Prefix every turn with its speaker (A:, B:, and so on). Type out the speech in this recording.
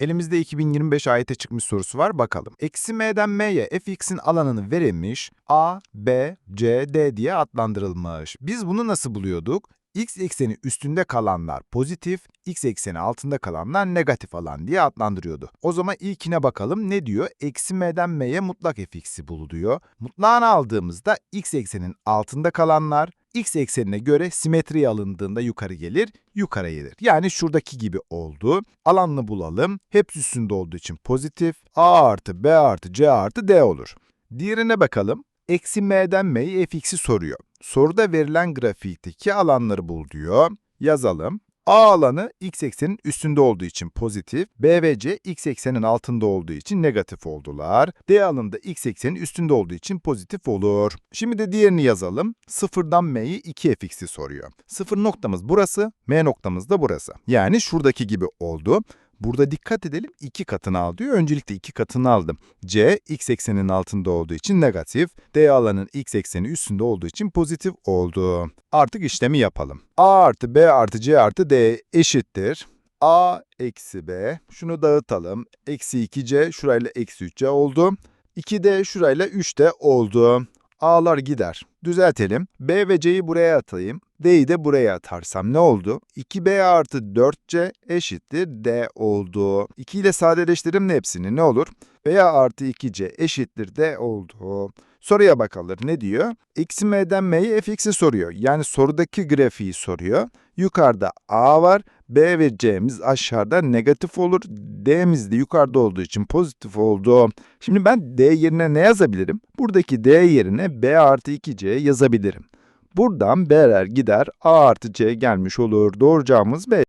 A: Elimizde 2025 AYT çıkmış sorusu var bakalım. Eksi m'den m'ye fx'in alanını verilmiş a, b, c, d diye adlandırılmış. Biz bunu nasıl buluyorduk? x ekseni üstünde kalanlar pozitif, x ekseni altında kalanlar negatif alan diye adlandırıyordu. O zaman ilkine bakalım ne diyor? Eksi m'den m'ye mutlak fx'i bul diyor. Mutlağını aldığımızda x eksenin altında kalanlar, x eksenine göre simetriye alındığında yukarı gelir, yukarı gelir. Yani şuradaki gibi oldu. Alanını bulalım. Hepsi üstünde olduğu için pozitif. A artı B artı C artı D olur. Diğerine bakalım. Eksi m'den m'yi fx'i soruyor. Soruda verilen grafikteki alanları bul diyor. Yazalım. A alanı x eksenin üstünde olduğu için pozitif, B ve C x eksenin altında olduğu için negatif oldular. D alanı da x eksenin üstünde olduğu için pozitif olur. Şimdi de diğerini yazalım. Sıfırdan m'yi 2fx'i soruyor. Sıfır noktamız burası, m noktamız da burası. Yani şuradaki gibi oldu. Burada dikkat edelim iki katını al diyor. Öncelikle iki katını aldım. C x eksenin altında olduğu için negatif. D alanın x ekseni üstünde olduğu için pozitif oldu. Artık işlemi yapalım. A artı B artı C artı D eşittir. A eksi B. Şunu dağıtalım. Eksi 2C şurayla eksi 3C oldu. 2D şurayla 3D oldu. A'lar gider. Düzeltelim. B ve C'yi buraya atayım. D'yi de buraya atarsam ne oldu? 2B artı 4C eşittir D oldu. 2 ile sadeleştirim hepsini ne olur? B artı 2C eşittir D oldu. Soruya bakalım ne diyor? Eksi m'den m'ye fx'i soruyor. Yani sorudaki grafiği soruyor. Yukarıda a var. B ve C'miz aşağıda negatif olur. D'miz de yukarıda olduğu için pozitif oldu. Şimdi ben D yerine ne yazabilirim? Buradaki D yerine B artı 2C yazabilirim. Buradan B'ler gider, A artı C gelmiş olur. Doğru cevabımız B.